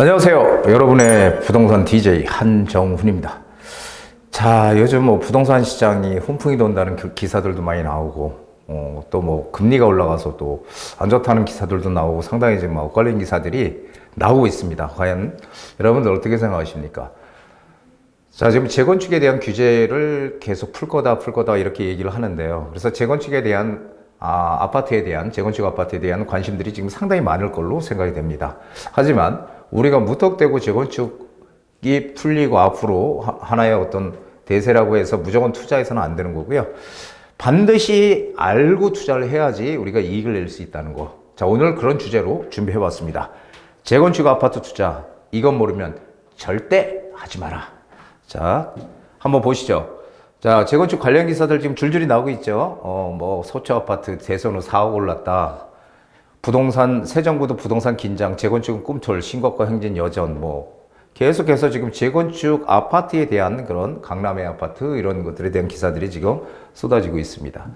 안녕하세요. 여러분의 부동산 DJ 한정훈입니다. 자, 요즘 뭐 부동산 시장이 훈풍이 돈다는 그 기사들도 많이 나오고, 어, 또 뭐 금리가 올라가서 또 안 좋다는 기사들도 나오고 상당히 지금 막 엇갈린 기사들이 나오고 있습니다. 과연 여러분들 어떻게 생각하십니까? 자, 지금 재건축에 대한 규제를 계속 풀 거다, 풀 거다 이렇게 얘기를 하는데요. 그래서 재건축에 대한 아, 아파트에 대한 재건축 아파트에 대한 관심들이 지금 상당히 많을 걸로 생각이 됩니다. 하지만 우리가 무턱대고 재건축이 풀리고 앞으로 하- 하나의 어떤 대세라고 해서 무조건 투자해서는 안 되는 거고요. 반드시 알고 투자를 해야지 우리가 이익을 낼 수 있다는 거. 자, 오늘 그런 주제로 준비해 봤습니다. 재건축 아파트 투자. 이건 모르면 절대 하지 마라. 자, 한번 보시죠. 자, 재건축 관련 기사들 지금 줄줄이 나오고 있죠. 어, 뭐, 소초 아파트 대선으로 4억 올랐다. 부동산, 새 정부도 부동산 긴장, 재건축은 꿈틀, 신곡과 행진 여전, 뭐, 계속해서 지금 재건축 아파트에 대한 그런 강남의 아파트 이런 것들에 대한 기사들이 지금 쏟아지고 있습니다.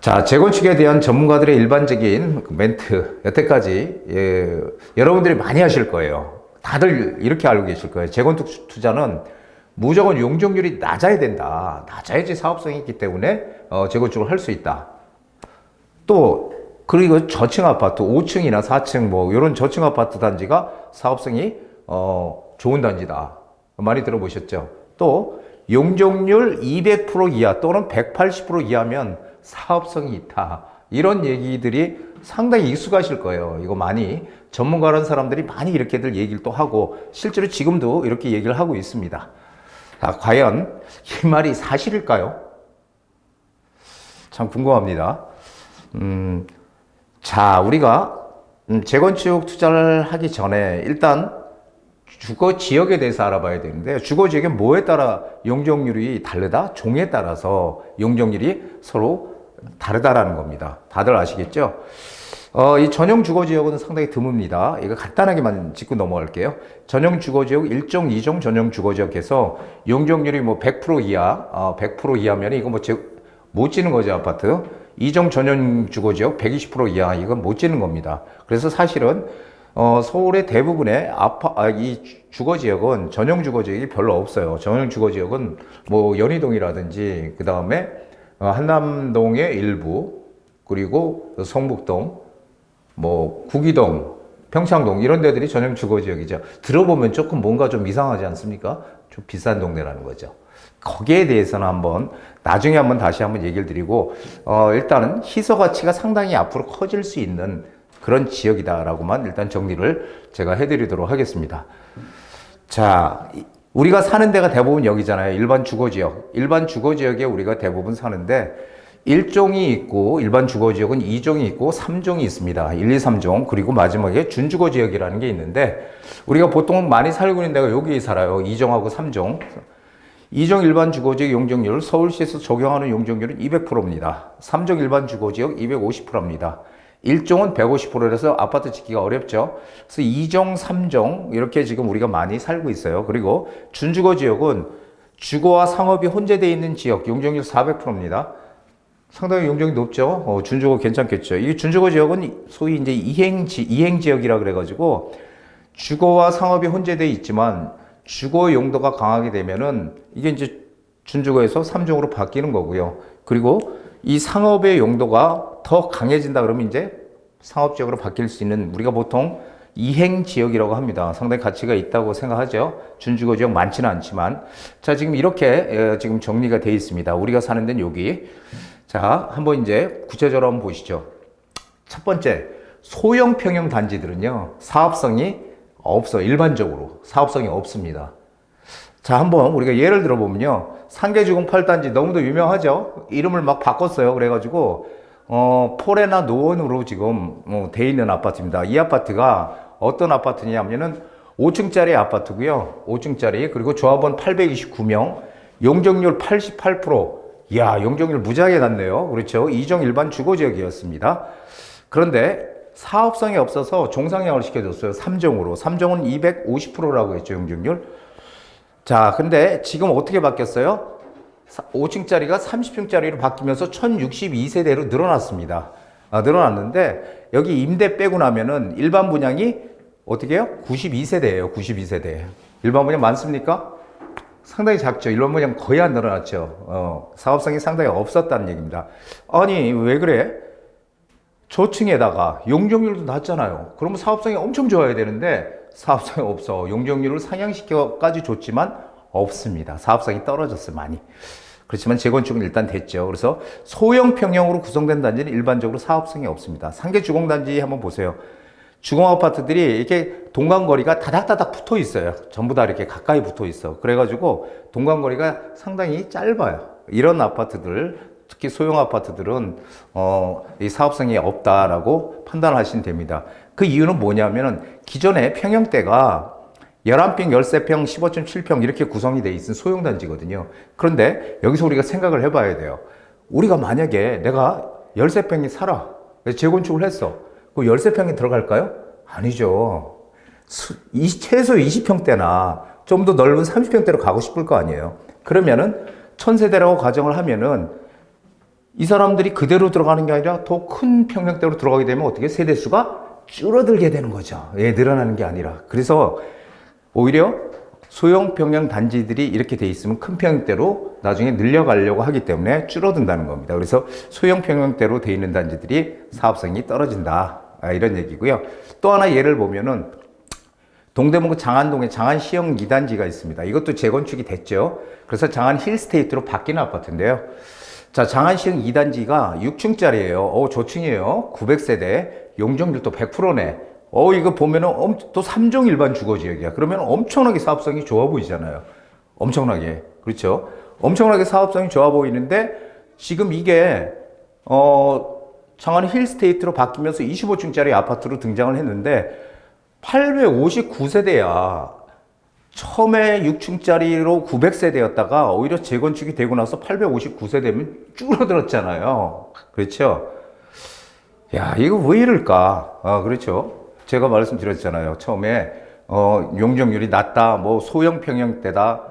자, 재건축에 대한 전문가들의 일반적인 그 멘트, 여태까지, 예, 여러분들이 많이 하실 거예요. 다들 이렇게 알고 계실 거예요. 재건축 투자는 무조건 용적률이 낮아야 된다. 낮아야지 사업성이 있기 때문에 어, 재건축을 할 수 있다. 또 그리고 저층 아파트 5층이나 4층 뭐 이런 저층 아파트 단지가 사업성이 어, 좋은 단지다. 많이 들어보셨죠? 또 용적률 200% 이하 또는 180% 이하면 사업성이 있다. 이런 얘기들이 상당히 익숙하실 거예요. 이거 많이 전문가라는 사람들이 많이 이렇게들 얘기를 또 하고 실제로 지금도 이렇게 얘기를 하고 있습니다. 자, 과연 이 말이 사실일까요? 참 궁금합니다. 음, 자, 우리가 음, 재건축 투자를 하기 전에 일단 주거 지역에 대해서 알아봐야 되는데 주거 지역에 뭐에 따라 용적률이 다르다? 종에 따라서 용적률이 서로 다르다라는 겁니다. 다들 아시겠죠? 어, 이 전용 주거 지역은 상당히 드뭅니다. 이거 간단하게만 짚고 넘어갈게요. 전용 주거 지역 1종, 2종 전용 주거 지역에서 용적률이 뭐 100% 이하, 어, 100% 이하면 이거 뭐 못 지는 거죠, 아파트. 2종 전용 주거 지역 120% 이하, 이건 못 지는 겁니다. 그래서 사실은 어, 서울의 대부분의 아파, 아, 이 주- 주거 지역은 전용 주거 지역이 별로 없어요. 전용 주거 지역은 뭐 연희동이라든지 그 다음에 어, 한남동의 일부 그리고 성북동, 뭐 구기동, 평창동 이런 데들이 전용 주거 지역이죠. 들어보면 조금 뭔가 좀 이상하지 않습니까? 좀 비싼 동네라는 거죠. 거기에 대해서는 한번 나중에 한번 다시 한번 얘기를 드리고 어, 일단은 희소 가치가 상당히 앞으로 커질 수 있는 그런 지역이다라고만 일단 정리를 제가 해드리도록 하겠습니다. 자, 이- 우리가 사는 데가 대부분 여기잖아요. 일반 주거 지역. 일반 주거 지역에 우리가 대부분 사는데 1종이 있고 일반 주거 지역은 2종이 있고 3종이 있습니다. 1, 2, 3종. 그리고 마지막에 준주거 지역이라는 게 있는데 우리가 보통 많이 살고 있는 데가 여기에 살아요. 2종하고 3종. 2종 일반 주거지역 용적률 서울시에서 적용하는 용적률은 200%입니다. 3종 일반 주거지역 250%입니다. 1종은 150%라서 아파트 짓기가 어렵죠. 그래서 2종, 3종 이렇게 지금 우리가 많이 살고 있어요. 그리고 준주거 지역은 주거와 상업이 혼재되어 있는 지역 용적률 400%입니다. 상당히 용적이 높죠. 어, 준주거 괜찮겠죠. 이 준주거 지역은 소위 이제 이행 지 이행 지역이라 그래가지고 주거와 상업이 혼재되어 있지만 주거 용도가 강하게 되면은 이게 이제 준주거에서 3종으로 바뀌는 거고요. 그리고 이 상업의 용도가 더 강해진다 그러면 이제 상업 지역으로 바뀔 수 있는 우리가 보통 이행 지역이라고 합니다. 상당히 가치가 있다고 생각하죠. 준주거 지역 많지는 않지만 자 지금 이렇게 에, 지금 정리가 되어 있습니다. 우리가 사는 데는 여기 자 한번 이제 구체적으로 한번 보시죠. 첫 번째, 소형 평형 단지들은요, 사업성이 없어, 일반적으로. 사업성이 없습니다. 자, 한번 우리가 예를 들어보면요, 상계주공 8단지 너무도 유명하죠? 이름을 막 바꿨어요. 그래가지고, 어, 폴에나 노원으로 지금, 어, 돼 있는 아파트입니다. 이 아파트가 어떤 아파트냐면은 5층짜리 아파트고요 5층짜리. 그리고 조합원 829명, 용적률 88%. 이야, 용적률 무지하게 낮네요. 그렇죠. 이종 일반 주거 지역이었습니다. 그런데 사업성이 없어서 종상향을 시켜줬어요. 3종으로. 3종은 250%라고 했죠, 용적률. 자, 근데 지금 어떻게 바뀌었어요? 5층짜리가 30층짜리로 바뀌면서 1062세대로 늘어났습니다. 아, 늘어났는데 여기 임대 빼고 나면은 일반 분양이 어떻게 해요? 92세대예요. 92세대. 일반 분양 많습니까? 상당히 작죠. 일반 분양 거의 안 늘어났죠. 어, 사업성이 상당히 없었다는 얘기입니다. 아니 왜 그래? 저층에다가 용적률도 낮잖아요. 그러면 사업성이 엄청 좋아야 되는데 사업성이 없어. 용적률을 상향시켜까지 줬지만 없습니다. 사업성이 떨어졌어요. 많이. 그렇지만 재건축은 일단 됐죠. 그래서 소형 평형으로 구성된 단지는 일반적으로 사업성이 없습니다. 상계 주공단지 한번 보세요. 주공 아파트들이 이렇게 동간거리가 다닥다닥 붙어 있어요. 전부 다 이렇게 가까이 붙어 있어. 그래가지고 동간거리가 상당히 짧아요. 이런 아파트들, 특히 소형 아파트들은 어, 이 사업성이 없다라고 판단하시면 됩니다. 그 이유는 뭐냐면은 기존에 평형대가 11평, 13평, 15.7평 이렇게 구성이 돼 있는 소형 단지거든요. 그런데 여기서 우리가 생각을 해 봐야 돼요. 우리가 만약에 내가 13평이 살아. 재건축을 했어. 그 13평이 들어갈까요? 아니죠. 수- 이- 최소 20평대나 좀 더 넓은 30평대로 가고 싶을 거 아니에요. 그러면은 천세대라고 가정을 하면은 이 사람들이 그대로 들어가는 게 아니라 더 큰 평형대로 들어가게 되면 어떻게 세대수가 줄어들게 되는 거죠. 예, 늘어나는 게 아니라. 그래서 오히려 소형 평형 단지들이 이렇게 돼 있으면 큰 평형대로 나중에 늘려가려고 하기 때문에 줄어든다는 겁니다. 그래서 소형 평형대로 돼 있는 단지들이 사업성이 떨어진다. 아, 이런 얘기고요. 또 하나 예를 보면은 동대문구 장안동에 장안시형 2단지가 있습니다. 이것도 재건축이 됐죠. 그래서 장안 힐스테이트로 바뀐 아파트인데요. 자, 장안시형 2단지가 6층짜리예요. 어, 조층이에요. 900세대. 용적률도 100%네. 어, 이거 보면은 엄, 또 3종 일반 주거 지역이야. 그러면 엄청나게 사업성이 좋아 보이잖아요. 엄청나게. 그렇죠? 엄청나게 사업성이 좋아 보이는데 지금 이게 어, 장안 힐스테이트로 바뀌면서 25층짜리 아파트로 등장을 했는데 859세대야. 처음에 6층짜리로 900세대였다가 오히려 재건축이 되고 나서 859세대면 줄어들었잖아요. 그렇죠? 야, 이거 왜 이럴까? 아, 그렇죠. 제가 말씀드렸잖아요. 처음에, 어, 용적률이 낮다, 뭐, 소형 평형대다,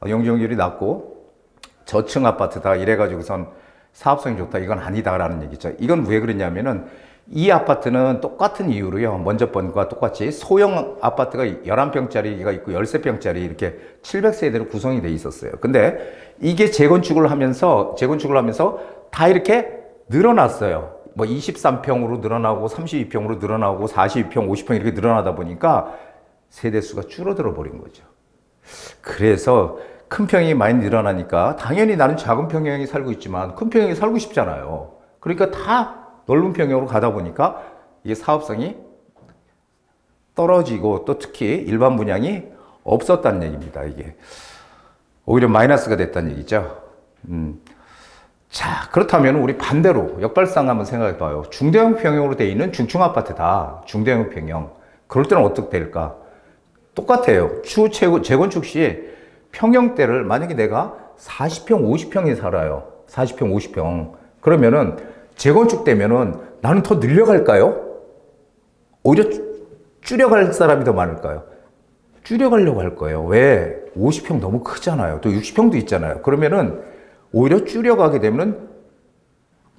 어, 용적률이 낮고, 저층 아파트다, 이래가지고선 사업성이 좋다, 이건 아니다라는 얘기죠. 이건 왜 그러냐면은, 이 아파트는 똑같은 이유로요. 먼저 번과 똑같이 소형 아파트가 11평짜리가 있고 13평짜리 이렇게 700세대로 구성이 돼 있었어요. 근데 이게 재건축을 하면서, 재건축을 하면서 다 이렇게 늘어났어요. 뭐 23평으로 늘어나고 32평으로 늘어나고 42평, 50평 이렇게 늘어나다 보니까 세대수가 줄어들어 버린 거죠. 그래서 큰 평이 많이 늘어나니까 당연히 나는 작은 평형이 살고 있지만 큰 평형이 살고 싶잖아요. 그러니까 다 넓은 평형으로 가다 보니까 이게 사업성이 떨어지고 또 특히 일반 분양이 없었다는 얘기입니다. 이게 오히려 마이너스가 됐다는 얘기죠. 음. 자, 그렇다면 우리 반대로 역발상 한번 생각해 봐요. 중대형 평형으로 되어 있는 중층 아파트다. 중대형 평형. 그럴 때는 어떻게 될까? 똑같아요. 추후 재건- 재건축 시 평형대를 만약에 내가 40평, 50평에 살아요. 40평, 50평. 그러면은 재건축 되면은 나는 더 늘려갈까요? 오히려 줄- 줄여갈 사람이 더 많을까요? 줄여가려고 할 거예요. 왜? 50평 너무 크잖아요. 또 60평도 있잖아요. 그러면은 오히려 줄여가게 되면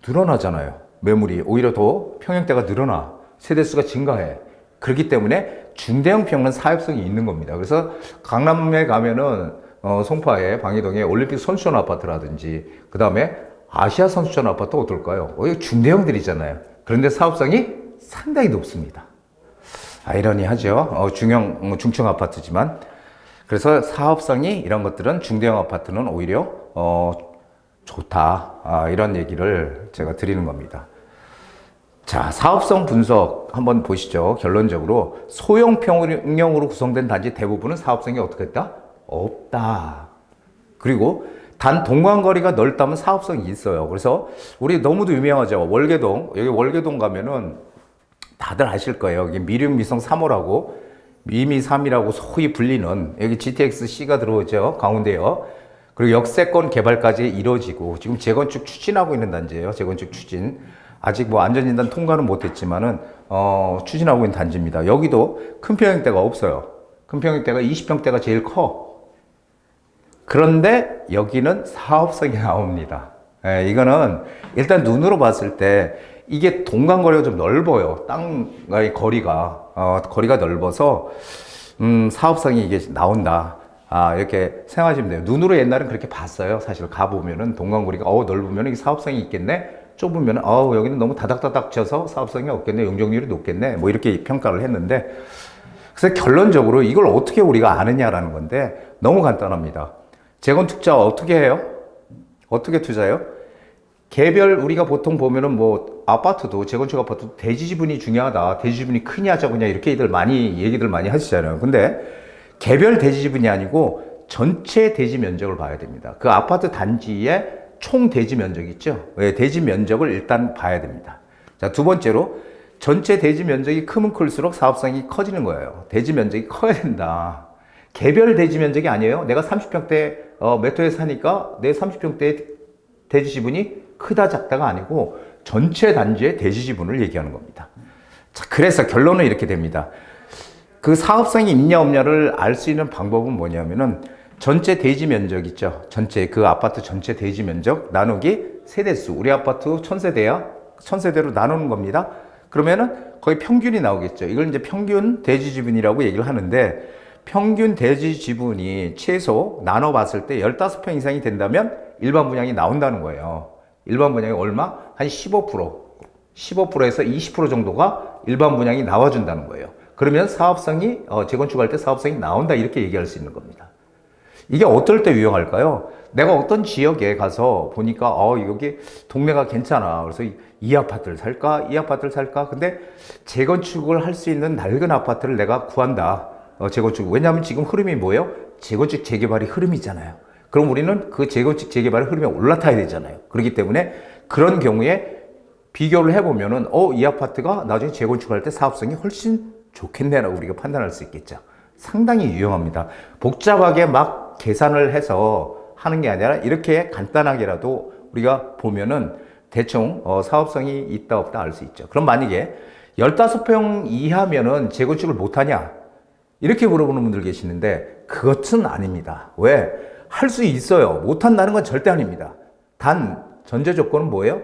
늘어나잖아요. 매물이 오히려 더 평형대가 늘어나 세대수가 증가해. 그렇기 때문에 중대형 평은 사업성이 있는 겁니다. 그래서 강남에 가면은 어, 송파에 방이동에 올림픽 선수촌 아파트라든지 그 다음에 아시아 선수촌 아파트 어떨까요? 어, 중대형들이잖아요. 그런데 사업성이 상당히 높습니다. 아이러니하죠. 어, 중형 어, 중층 아파트지만 그래서 사업성이 이런 것들은 중대형 아파트는 오히려 어, 좋다 아, 이런 얘기를 제가 드리는 겁니다. 자 사업성 분석 한번 보시죠. 결론적으로 소형 평형으로 구성된 단지 대부분은 사업성이 어떻게 했다? 없다. 그리고 단 동간거리가 넓다면 사업성이 있어요. 그래서 우리 너무도 유명하죠. 월계동 여기 월계동 가면은 다들 아실 거예요. 여기 미륵미성 3호라고 미미 3이라고 소위 불리는 여기 GTX C가 들어오죠. 가운데요. 그리고 역세권 개발까지 이루어지고 지금 재건축 추진하고 있는 단지예요. 재건축 추진. 아직 뭐 안전진단 통과는 못했지만은 어, 추진하고 있는 단지입니다. 여기도 큰 평형대가 없어요. 큰 평형대가 20평대가 제일 커. 그런데 여기는 사업성이 나옵니다. 예, 이거는 일단 눈으로 봤을 때 이게 동간거리가 좀 넓어요. 땅과의 거리가. 어, 거리가 넓어서 음, 사업성이 이게 나온다. 아, 이렇게 생각하시면 돼요. 눈으로 옛날엔 그렇게 봤어요. 사실 가보면은 동강거리가, 어, 넓으면 이 사업성이 있겠네? 좁으면, 어, 여기는 너무 다닥다닥 쳐서 사업성이 없겠네? 용적률이 높겠네? 뭐 이렇게 평가를 했는데, 그래서 결론적으로 이걸 어떻게 우리가 아느냐라는 건데, 너무 간단합니다. 재건투자 어떻게 해요? 어떻게 투자해요? 개별 우리가 보통 보면은 뭐 아파트도 재건축 아파트도 대지 지분이 중요하다. 대지 지분이 크냐 적으냐 이렇게들 많이 얘기들 많이 하시잖아요. 근데 개별 대지 지분이 아니고 전체 대지 면적을 봐야 됩니다. 그 아파트 단지의 총 대지 면적 있죠. 예, 대지 면적을 일단 봐야 됩니다. 자, 두 번째로 전체 대지 면적이 크면 클수록 사업성이 커지는 거예요. 대지 면적이 커야 된다. 개별 대지 면적이 아니에요. 내가 30평대 어, 메토에 사니까 내 30평대 대지 지분이 크다 작다가 아니고 전체 단지의 대지 지분을 얘기하는 겁니다. 자, 그래서 결론은 이렇게 됩니다. 그 사업성이 있냐 없냐를 알 수 있는 방법은 뭐냐면은 전체 대지 면적 있죠. 전체 그 아파트 전체 대지 면적 나누기 세대수. 우리 아파트 천세대야. 천세대로 나누는 겁니다. 그러면은 거의 평균이 나오겠죠. 이걸 이제 평균 대지 지분이라고 얘기를 하는데 평균 대지 지분이 최소 나눠 봤을 때 15평 이상이 된다면 일반 분양이 나온다는 거예요. 일반 분양이 얼마? 한 15%. 15%에서 20% 정도가 일반 분양이 나와준다는 거예요. 그러면 사업성이, 어, 재건축할 때 사업성이 나온다 이렇게 얘기할 수 있는 겁니다. 이게 어떨 때 유용할까요? 내가 어떤 지역에 가서 보니까, 어, 여기 동네가 괜찮아. 그래서 이, 이 아파트를 살까? 이 아파트를 살까? 근데 재건축을 할 수 있는 낡은 아파트를 내가 구한다. 어, 재건축. 왜냐하면 지금 흐름이 뭐예요? 재건축 재개발이 흐름이잖아요. 그럼 우리는 그 재건축 재개발의 흐름에 올라타야 되잖아요. 그렇기 때문에 그런 경우에 비교를 해보면은, 어, 이 아파트가 나중에 재건축할 때 사업성이 훨씬 좋겠네라고 우리가 판단할 수 있겠죠. 상당히 유용합니다. 복잡하게 막 계산을 해서 하는 게 아니라 이렇게 간단하게라도 우리가 보면은 대충 어, 사업성이 있다 없다 알 수 있죠. 그럼 만약에 15평 이하면은 재건축을 못하냐? 이렇게 물어보는 분들 계시는데 그것은 아닙니다. 왜? 할 수 있어요. 못한다는 건 절대 아닙니다. 단 전제 조건은 뭐예요?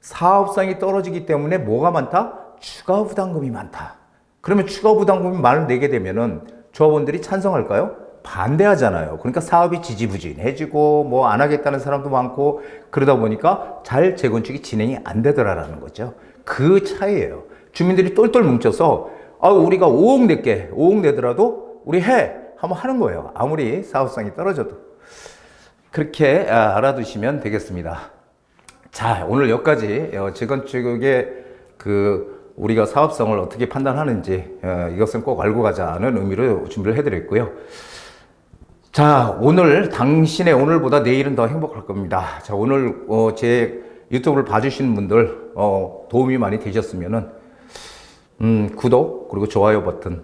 사업성이 떨어지기 때문에 뭐가 많다? 추가 부담금이 많다. 그러면 추가 부담금이 많을 내게 되면은 조합원들이 찬성할까요? 반대하잖아요. 그러니까 사업이 지지부진해지고 뭐 안 하겠다는 사람도 많고 그러다 보니까 잘 재건축이 진행이 안 되더라라는 거죠. 그 차이예요. 주민들이 똘똘 뭉쳐서 아 우리가 5억 낼게 5억 내더라도 우리 해 한번 하는 거예요. 아무리 사업성이 떨어져도 그렇게 아, 알아두시면 되겠습니다. 자, 오늘 여기까지 어, 재건축의 그 우리가 사업성을 어떻게 판단하는지 어, 이것은 꼭 알고 가자는 의미로 준비를 해드렸고요. 자, 오늘 당신의 오늘보다 내일은 더 행복할 겁니다. 자, 오늘 어, 제 유튜브를 봐주시는 분들 어, 도움이 많이 되셨으면은 음, 구독 그리고 좋아요 버튼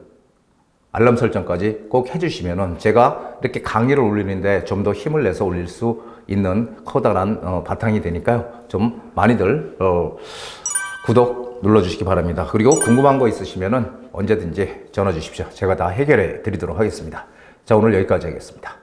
알람 설정까지 꼭 해주시면은 제가 이렇게 강의를 올리는데 좀 더 힘을 내서 올릴 수 있는 커다란 어, 바탕이 되니까요. 좀 많이들 어, 구독 눌러주시기 바랍니다. 그리고 궁금한 거 있으시면은 언제든지 전화 주십시오. 제가 다 해결해 드리도록 하겠습니다. 자, 오늘 여기까지 하겠습니다.